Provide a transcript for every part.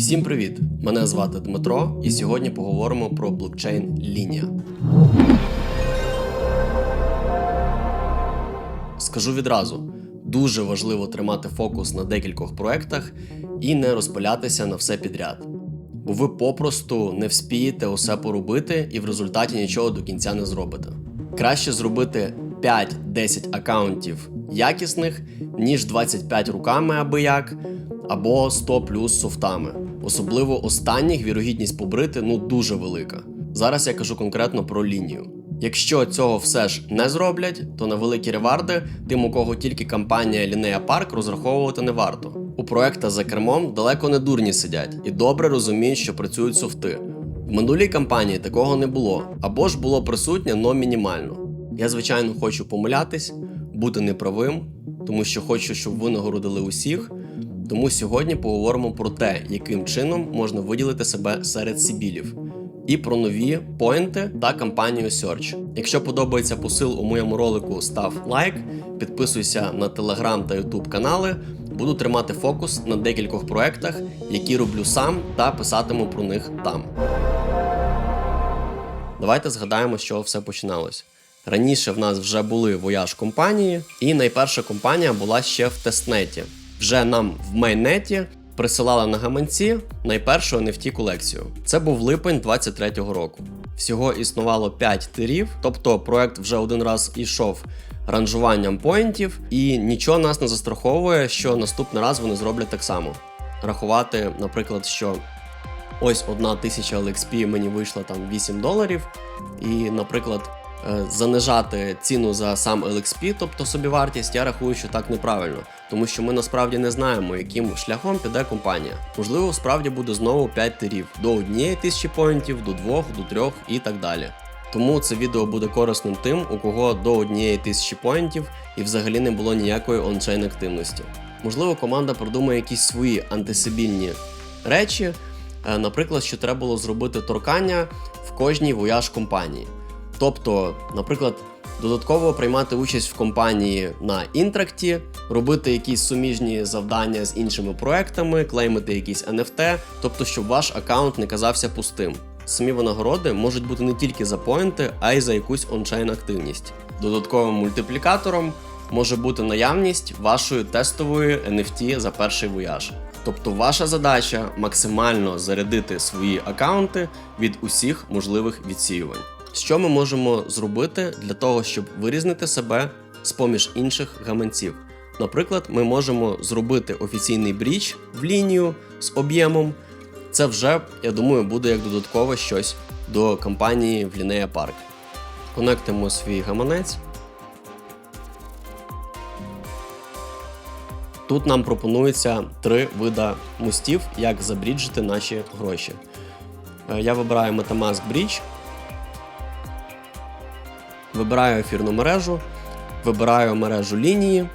Всім привіт! Мене звати Дмитро, і сьогодні поговоримо про блокчейн Лінія. Скажу відразу: дуже важливо тримати фокус на декількох проектах і не розпилятися на все підряд. Бо ви попросту не вспієте усе поробити і в результаті нічого до кінця не зробите. Краще зробити 5-10 акаунтів якісних, ніж 25 руками аби як, або 100 плюс софтами. Особливо останніх вірогідність побрити ну дуже велика. Зараз я кажу конкретно про лінію. Якщо цього все ж не зроблять, то на великі реварди тим, у кого тільки компанія Лінея Парк розраховувати не варто. У проекта за кермом далеко не дурні сидять і добре розуміють, що працюють софти. В минулій кампанії такого не було, або ж було присутнє, но мінімально. Я, звичайно, хочу помилятись, бути неправим, тому що хочу, щоб ви нагородили усіх. Тому сьогодні поговоримо про те, яким чином можна виділити себе серед сібілів, і про нові поінти та кампанію Search. Якщо подобається посил у моєму ролику, став лайк, підписуйся на телеграм та ютуб канали. Буду тримати фокус на декількох проектах, які роблю сам та писатиму про них там. Давайте згадаємо, з чого все починалось. Раніше в нас вже були вояж компанії, і найперша компанія була ще в тестнеті. Вже нам в мейнеті присилали на гаманці найпершу NFT колекцію. Це був липень 23-го року. Всього існувало 5 тирів, тобто проект вже один раз ішов ранжуванням поінтів, і нічого нас не застраховує, що наступний раз вони зроблять так само. Рахувати, наприклад, що ось одна тисяча LXP мені вийшла там 8 доларів, і, наприклад, занижати ціну за сам LXP, тобто собівартість, я рахую, що так неправильно, тому що ми насправді не знаємо, яким шляхом піде компанія. Можливо, справді буде знову 5 тирів до однієї тисячі поінтів, до двох, до трьох і так далі. Тому це відео буде корисним тим, у кого до однієї тисячі поінтів і взагалі не було ніякої ончейн активності. Можливо, команда продумає якісь свої антисибільні речі, е, наприклад, що треба було зробити торкання в кожній вояж компанії. Тобто, наприклад, додатково приймати участь в компанії на інтракті, робити якісь суміжні завдання з іншими проектами, клеймити якісь NFT, тобто, щоб ваш аккаунт не казався пустим. Самі винагороди можуть бути не тільки за поінти, а й за якусь ончейн активність. Додатковим мультиплікатором може бути наявність вашої тестової NFT за перший вояж. Тобто ваша задача максимально зарядити свої аккаунти від усіх можливих відсіювань. Що ми можемо зробити для того, щоб вирізнити себе з поміж інших гаманців? Наприклад, ми можемо зробити офіційний бріч в лінію з об'ємом. Це вже, я думаю, буде як додаткове щось до компанії в Лінея Парк. Конектимо свій гаманець. Тут нам пропонується три вида мостів, як забріджити наші гроші. Е, Я вибираю Metamask Bridge, вибираю ефірну мережу, вибираю мережу лінії,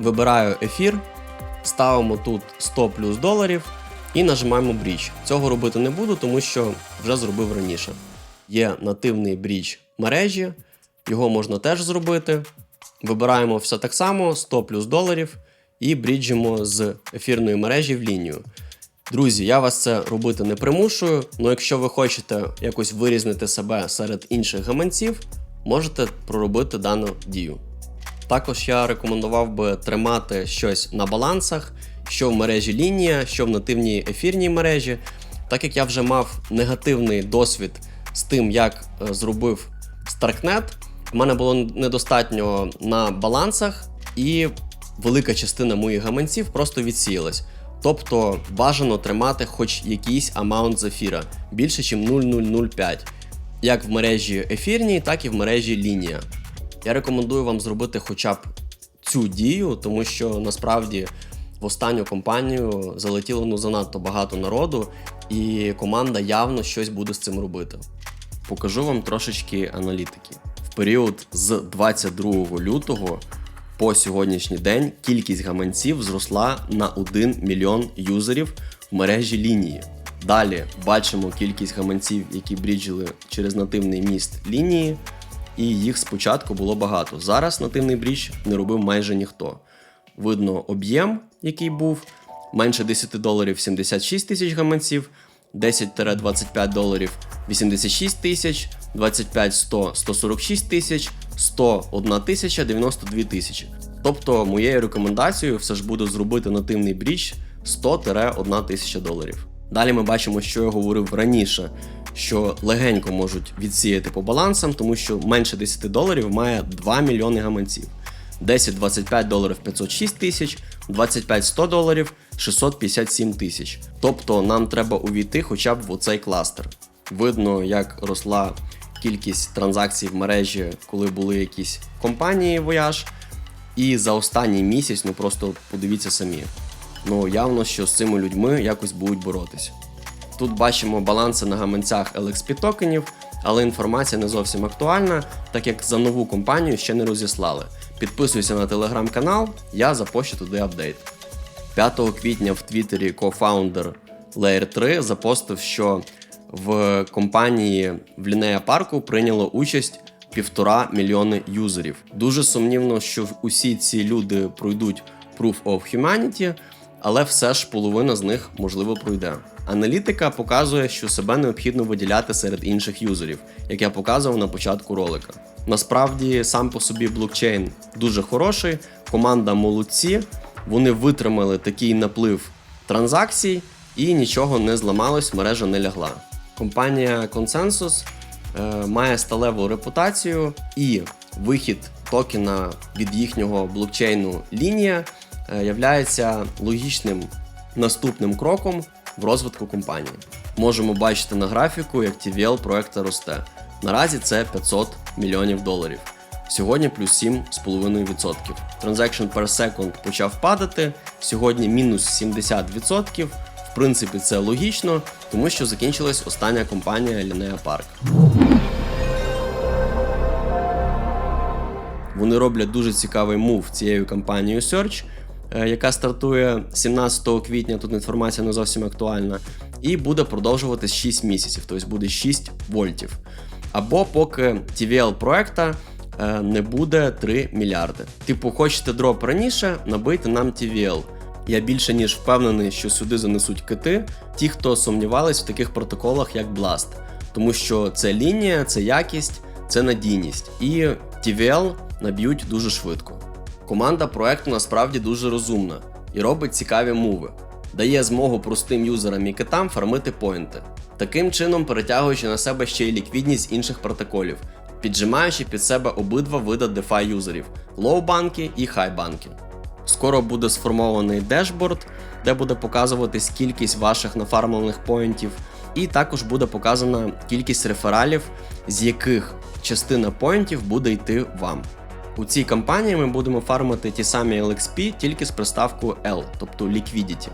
вибираю ефір, ставимо тут 100 плюс доларів і нажимаємо бріч. Цього робити не буду, тому що вже зробив раніше. Є нативний бріч мережі, його можна теж зробити. Вибираємо все так само 100 плюс доларів і бріджимо з ефірної мережі в лінію. Друзі, я вас це робити не примушую, але якщо ви хочете якось вирізнити себе серед інших гаманців, можете проробити дану дію. Також я рекомендував би тримати щось на балансах, що в мережі лінія, що в нативній ефірній мережі, так як я вже мав негативний досвід з тим, як е, зробив Starknet, в мене було недостатньо на балансах, і велика частина моїх гаманців просто відсіялась. Тобто бажано тримати хоч якийсь амаунт зефіра більше, ніж 0,005, як в мережі ефірній, так і в мережі лінія. Я рекомендую вам зробити хоча б цю дію, тому що насправді в останню компанію залетіло ну занадто багато народу, і команда явно щось буде з цим робити. Покажу вам трошечки аналітики. В період з 22 лютого по сьогоднішній день кількість гаманців зросла на 1 мільйон юзерів в мережі лінії. Далі бачимо кількість гаманців, які бріджили через нативний міст лінії, і їх спочатку було багато. Зараз нативний брідж не робив майже ніхто. Видно об'єм, який був, менше 10 доларів 76 тисяч гаманців, 10-25 доларів 86 тисяч, 25-100 146 тисяч, 100 1 тисяча 92 тисячі. Тобто моєю рекомендацією все ж буде зробити нативний бріч 100-1 тисяча доларів. Далі ми бачимо, що я говорив раніше, що легенько можуть відсіяти по балансам, тому що менше 10 доларів має 2 мільйони гаманців. 10-25 доларів 506 тисяч, 25-100 доларів 657 тисяч. Тобто нам треба увійти хоча б в оцей кластер. Видно, як росла кількість транзакцій в мережі, коли були якісь компанії Voyage. І за останній місяць, ну просто подивіться самі. Ну явно, що з цими людьми якось будуть боротися. Тут бачимо баланси на гаманцях LXP токенів, але інформація не зовсім актуальна, так як за нову компанію ще не розіслали. Підписуйся на телеграм-канал, я запощу туди апдейт. 5 квітня в Твіттері кофаундер Layer 3 запостив, що в компанії в Лінея Парку прийняло участь півтора мільйони юзерів. Дуже сумнівно, що усі ці люди пройдуть Proof of Humanity, але все ж половина з них можливо пройде. Аналітика показує, що себе необхідно виділяти серед інших юзерів, як я показував на початку ролика. Насправді, сам по собі блокчейн дуже хороший, команда молодці, вони витримали такий наплив транзакцій і нічого не зламалось, мережа не лягла. Компанія Consensus е, має сталеву репутацію і вихід токена від їхнього блокчейну лінія являється логічним наступним кроком в розвитку компанії. Можемо бачити на графіку, як TVL проекта росте. Наразі це 500 мільйонів доларів. Сьогодні плюс 7,5%. Transaction per second почав падати. Сьогодні мінус 70%. В принципі, це логічно, тому що закінчилась остання компанія Linea Park. Вони роблять дуже цікавий мув цією компанією Search, е, яка стартує 17 квітня. Тут інформація не зовсім актуальна, і буде продовжуватись 6 місяців, тобто буде 6 вольтів. Або поки TVL проекта е, не буде 3 мільярди. Типу, хочете дроп раніше, набийте нам TVL. Я більше ніж впевнений, що сюди занесуть кити, ті, хто сумнівались в таких протоколах, як Blast. Тому що це лінія, це якість, це надійність. І TVL наб'ють дуже швидко. Команда проекту насправді дуже розумна і робить цікаві муви, дає змогу простим юзерам і китам фармити поінти, таким чином перетягуючи на себе ще й ліквідність інших протоколів, піджимаючи під себе обидва вида DeFi юзерів лоу-банки і хай-банки. Скоро буде сформований дешборд, де буде показуватись кількість ваших нафармлених поінтів, і також буде показана кількість рефералів, з яких частина поінтів буде йти вам. У цій кампанії ми будемо фармити ті самі LXP тільки з приставкою L, тобто Liquidity.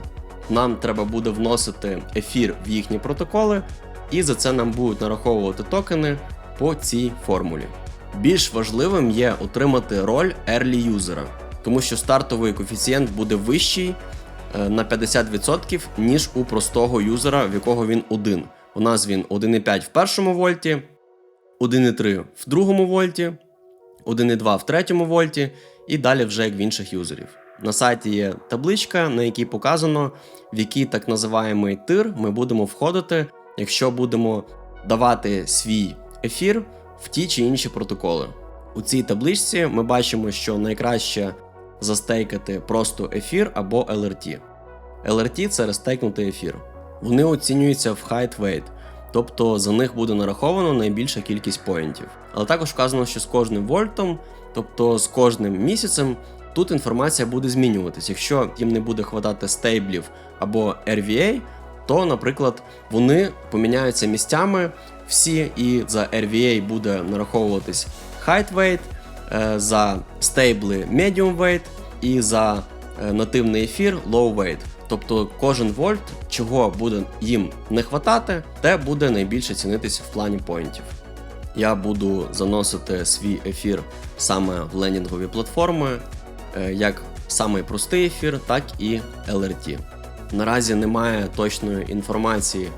Нам треба буде вносити ефір в їхні протоколи, і за це нам будуть нараховувати токени по цій формулі. Більш важливим є отримати роль early юзера, тому що стартовий коефіцієнт буде вищий е, на 50%, ніж у простого юзера, в якого він один. У нас він 1,5 в першому вольті, 1,3 в другому вольті, 1,2 в третьому вольті, і далі вже як в інших юзерів. На сайті є табличка, на якій показано, в який так називаємий тир ми будемо входити, якщо будемо давати свій ефір в ті чи інші протоколи. У цій табличці ми бачимо, що найкраще застейкати просто ефір або LRT. LRT це розтейкнутий ефір. Вони оцінюються в height weight, тобто за них буде нараховано найбільша кількість поінтів. Але також вказано, що з кожним вольтом, тобто з кожним місяцем, тут інформація буде змінюватись. Якщо їм не буде хватати стейблів або RVA, то, наприклад, вони поміняються місцями всі, і за RVA буде нараховуватись height weight, е, за стейбли medium weight і за е, нативний ефір low weight. Тобто кожен вольт, чого буде їм не хватати, те буде найбільше цінитись в плані поінтів. Я буду заносити свій ефір саме в ленінгові платформи, е, як самий простий ефір, так і LRT. Наразі немає точної інформації,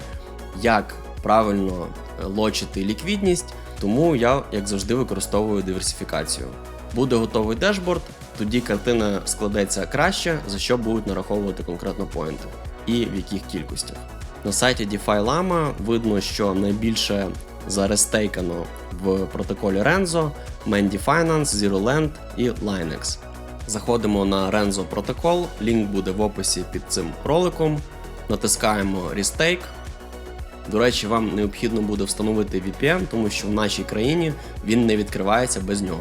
як правильно лочити ліквідність, тому я, як завжди, використовую диверсифікацію. Буде готовий дешборд, тоді картина складеться краще, за що будуть нараховувати конкретно поінти і в яких кількостях. На сайті DeFi Lama видно, що найбільше зарестейкано в протоколі Renzo, Mandy Finance, Zero Land і Linex. Заходимо на Renzo протокол, лінк буде в описі під цим роликом. Натискаємо Restake. До речі, вам необхідно буде встановити VPN, тому що в нашій країні він не відкривається без нього.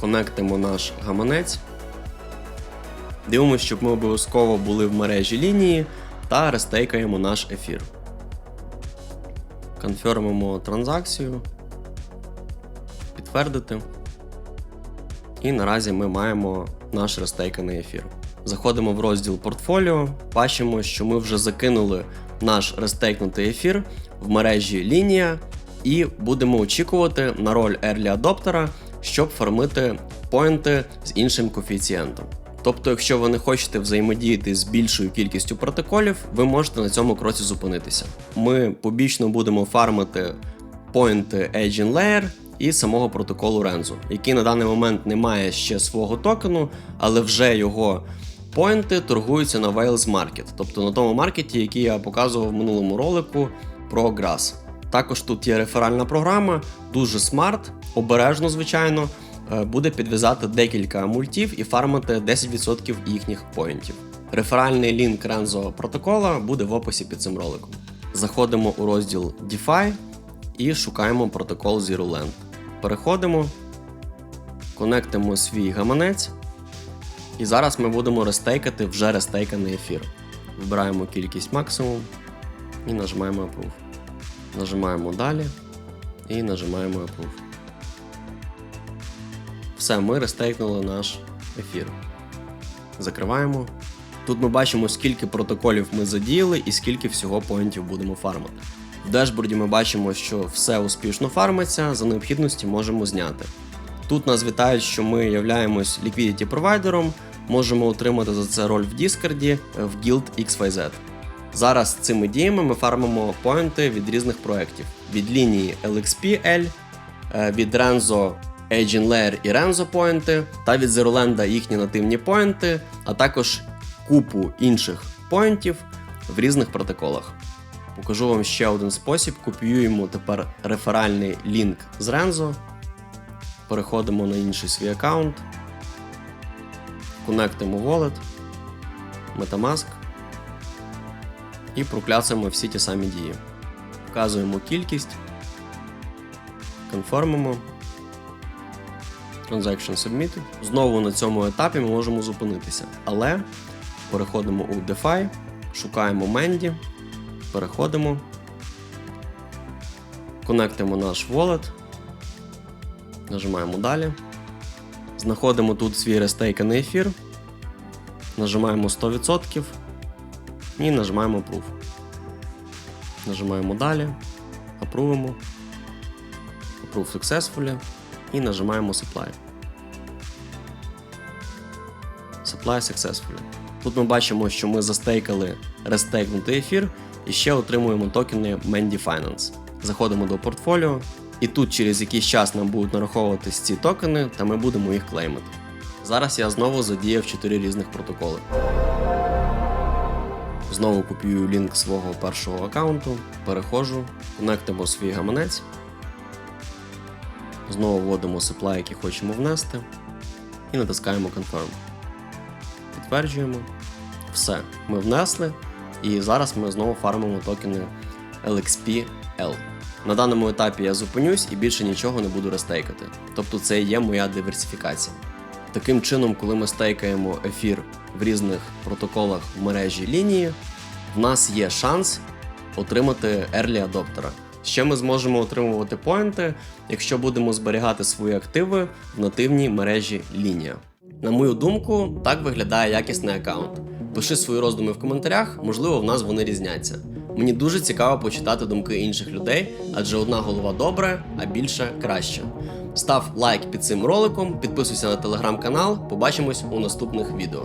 Конектимо наш гаманець. Дивимося, щоб ми обов'язково були в мережі лінії та рестейкаємо наш ефір. Конфермимо транзакцію. Підтвердити. І наразі ми маємо наш рестейканий ефір. Заходимо в розділ портфоліо, бачимо, що ми вже закинули наш рестейкнутий ефір в мережі лінія, і будемо очікувати на роль Early Adopter, щоб фармити поінти з іншим коефіцієнтом. Тобто, якщо ви не хочете взаємодіяти з більшою кількістю протоколів, ви можете на цьому кроці зупинитися. Ми побічно будемо фармити поінти Agent Layer і самого протоколу Renzo, який на даний момент не має ще свого токену, але вже його поінти торгуються на Wales Market, тобто на тому маркеті, який я показував в минулому ролику про Grass. Також тут є реферальна програма, дуже смарт, обережно, звичайно, е, буде підв'язати декілька мультів і фармити 10% їхніх поінтів. Реферальний лінк Renzo протокола буде в описі під цим роликом. Заходимо у розділ DeFi і шукаємо протокол Zero Land. Переходимо, конектимо свій гаманець. І зараз ми будемо рестейкати вже рестейканий ефір. Вибираємо кількість максимум і нажимаємо Approve. Нажимаємо далі і нажимаємо Approve. Все, ми рестейкнули наш ефір. Закриваємо. Тут ми бачимо, скільки протоколів ми задіяли і скільки всього поінтів будемо фармити. В дешборді ми бачимо, що все успішно фармиться, за необхідності можемо зняти. Тут нас вітають, що ми являємось liquidity провайдером, можемо отримати за це роль в Discord в Guild XYZ. Зараз цими діями ми фармимо поінти від різних проєктів: від лінії LXP-L, е, від Renzo Agent Layer і Renzo поінти, та від Zeroland їхні нативні поінти, а також купу інших поінтів в різних протоколах. Покажу вам ще один спосіб. Копіюємо тепер реферальний лінк з Renzo. Переходимо на інший свій аккаунт. Конектимо Wallet, Metamask і прокляцаємо всі ті самі дії. Вказуємо кількість, конформимо. Transaction Submitted. Знову на цьому етапі ми можемо зупинитися. Але переходимо у DeFi, шукаємо Mendy, переходимо, конектимо наш wallet, нажимаємо далі. Знаходимо тут свій рестейканий ефір, нажимаємо 100% і нажимаємо Approve. Нажимаємо далі, апрувимо, Approve Successfully і нажимаємо Supply. Supply Successfully. Тут ми бачимо, що ми застейкали рестейкнутий ефір і ще отримуємо токени Mandy Finance. Заходимо до портфоліо, і тут через якийсь час нам будуть нараховуватись ці токени, та ми будемо їх клеймити. Зараз я знову задіяв 4 різних протоколи. Знову копіюю лінк свого першого аккаунту, переходжу, конектимо свій гаманець. Знову вводимо supply, який хочемо внести, і натискаємо Confirm. Підтверджуємо. Все, ми внесли, і зараз ми знову фармимо токени LXP-L. На даному етапі я зупинюсь і більше нічого не буду рестейкати. Тобто це є моя диверсифікація. Таким чином, коли ми стейкаємо ефір в різних протоколах в мережі лінії, в нас є шанс отримати Early Adopter. Ще ми зможемо отримувати поінти, якщо будемо зберігати свої активи в нативній мережі лінія. На мою думку, так виглядає якісний аккаунт. Пиши свої роздуми в коментарях, можливо, в нас вони різняться. Мені дуже цікаво почитати думки інших людей, адже одна голова добре, а більше краще. Став лайк під цим роликом, підписуйся на телеграм-канал. Побачимось у наступних відео.